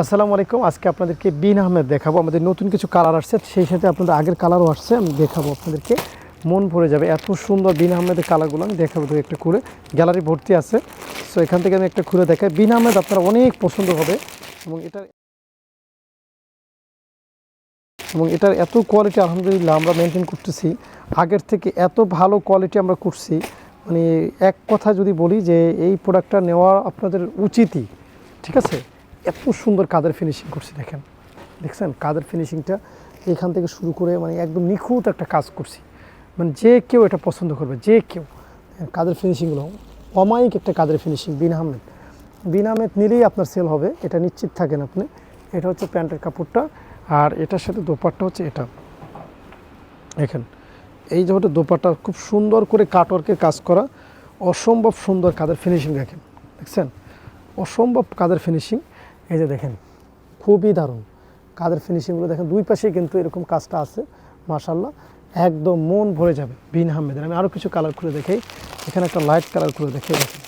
আসসালামু আলাইকুম। আজকে আপনাদেরকে বিন আহমেদ দেখাবো। আমাদের নতুন কিছু কালার আসছে, সেই সাথে আপনাদের আগের কালারও আসছে। আমি দেখাবো আপনাদেরকে। মন ভরে যাবে। এত সুন্দর বিন আহমেদের কালারগুলো আমি দেখাবো দু একটা খুলে গ্যালারি ভর্তি আছে। সো এখান থেকে আমি একটা খুলে দেখাই। বিন আহমেদ আপনারা অনেক পছন্দ হবে এবং এটা এবং এটার এত কোয়ালিটি আলহামদুলিল্লাহ, আমরা মেনটেন করতেছি। আগের থেকে এত ভালো কোয়ালিটি আমরা করছি। মানে এক কথা যদি বলি যে, এই প্রোডাক্টটা নেওয়া আপনাদের উচিতই। ঠিক আছে? এত সুন্দর কাদের ফিনিশিং করছি দেখেন। দেখছেন? কাদের ফিনিশিংটা এখান থেকে শুরু করে মানে একদম নিখুঁত একটা কাজ করছি। মানে যে কেউ এটা পছন্দ করবে, যে কেউ। কাদের ফিনিশিংগুলো অমায়িক একটা কাদের ফিনিশিং বিন আহমেদ। বিন আহমেদ নিলেই আপনার সেল হবে, এটা নিশ্চিত থাকেন আপনি। এটা হচ্ছে প্যান্টের কাপড়টা, আর এটার সাথে দোপাট্টা হচ্ছে এটা। দেখেন, এই যে দোপাট্টা, খুব সুন্দর করে কাটওয়ার্কের কাজ করা, অসম্ভব সুন্দর কাদের ফিনিশিং দেখেন। দেখছেন? অসম্ভব কাদের ফিনিশিং এই যে দেখেন, খুবই দারুণ। কাদের ফিনিশিংগুলো দেখেন, দুই পাশেই কিন্তু এরকম কাজটা আছে মাশাল্লাহ একদম মন ভরে যাবে বিন আহমেদের। আমি আরও কিছু কালার করে দেখাই। এখানে একটা লাইট কালার করে দেখে দেখেন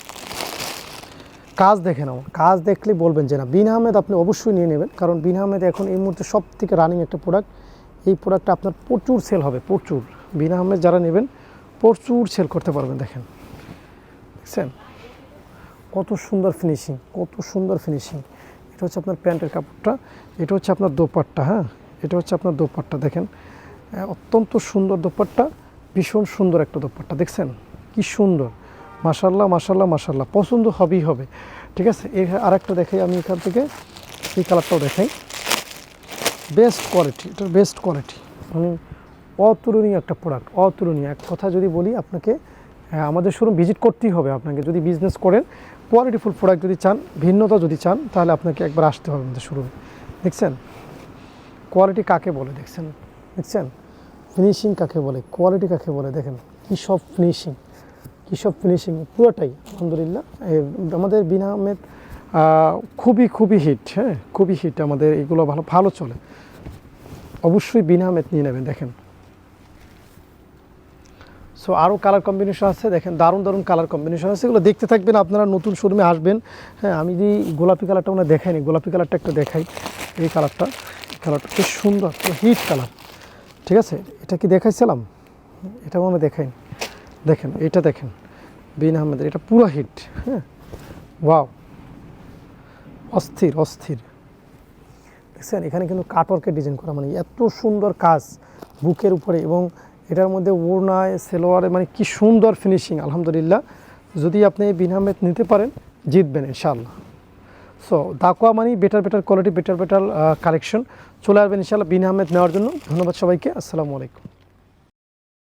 কাজ দেখেন আমার। কাজ দেখলে বলবেন যে না, বিন আহমেদ আপনি অবশ্যই নিয়ে নেবেন, কারণ বিন আহমেদ এখন এই মুহূর্তে সব থেকে রানিং একটা প্রোডাক্ট এই প্রোডাক্টটা আপনার প্রচুর সেল হবে, প্রচুর। বিন আহমেদ যারা নেবেন, প্রচুর সেল করতে পারবেন, দেখেন। দেখছেন? কত সুন্দর ফিনিশিং কত সুন্দর ফিনিশিং এটা হচ্ছে আপনার প্যান্টের কাপড়টা, এটা হচ্ছে আপনার দোপাট্টা হ্যাঁ? এটা হচ্ছে আপনার দোপাট্টা, দেখেন। অত্যন্ত সুন্দর দোপাট্টা, ভীষণ সুন্দর একটা দোপাট্টা, দেখছেন? কি সুন্দর। মাশাল্লাহ মাশাল্লাহ মাশাল্লাহ পছন্দ হবেই হবে, ঠিক আছে? এর আরেকটা দেখাই আমি এখান থেকে, এই কালারটাও দেখাই। বেস্ট কোয়ালিটি এটার বেস্ট কোয়ালিটি মানে অতুলনীয় একটা প্রোডাক্ট, অতুলনীয়। এক কথা যদি বলি, আপনাকে আমাদের শোরুম ভিজিট করতেই হবে, আপনাকে যদি বিজনেস করেন কোয়ালিটিফুল প্রোডাক্ট যদি চান, ভিন্নতা যদি চান, তাহলে আপনাকে একবার আসতে হবে আমাদের শোরুমে দেখছেন? কোয়ালিটি কাকে বলে দেখছেন? দেখছেন? ফিনিশিং কাকে বলে? কোয়ালিটি কাকে বলে? দেখেন, কী সব ফিনিশিং কী সব ফিনিশিং পুরোটাই, আলহামদুলিল্লাহ। আমাদের বিনা আহমেদ খুবই খুবই হিট হ্যাঁ? খুবই হিট আমাদের, এগুলো ভালো ভালো চলে। অবশ্যই বিনা আহমেদ নিয়ে নেবেন, দেখেন। সো আরও কালার কম্বিনেশন আছে, দেখেন দারুণ দারুণ কালার কম্বিনেশন আছে। এগুলো দেখতে থাকবেন, আপনারা নতুন শোরুমে আসবেন। হ্যাঁ আমি যে গোলাপি কালারটা ওনা দেখাইনি, গোলাপি কালারটা একটু দেখাই। এই কালারটা এই কালারটা খুব সুন্দর হিট কালার ঠিক আছে? এটা কি দেখাইছিলাম? এটা মনে দেখাইনি। দেখেন, এটা দেখেন। বিন আহমেদের, এটা পুরো হিট হ্যাঁ। ওয়াও অস্থির অস্থির। দেখছেন, এখানে কিন্তু কাটওয়ার্কের ডিজাইন করা মানে এত সুন্দর কাজ, বুকের উপরে এবং এটার মধ্যে ওড়নায় সেলোয়ারে মানে কি সুন্দর ফিনিশিং আলহামদুলিল্লাহ। যদি আপনি বিনামেদ নিতে পারেন, জিতবেন ইনশাআল্লাহ। সো দাকুয়া মানে better better quality better better collection চলে আসবেন ইনশাআল্লাহ বিনামেদ নেওয়ার জন্য। ধন্যবাদ সবাইকে। আসসালামু আলাইকুম।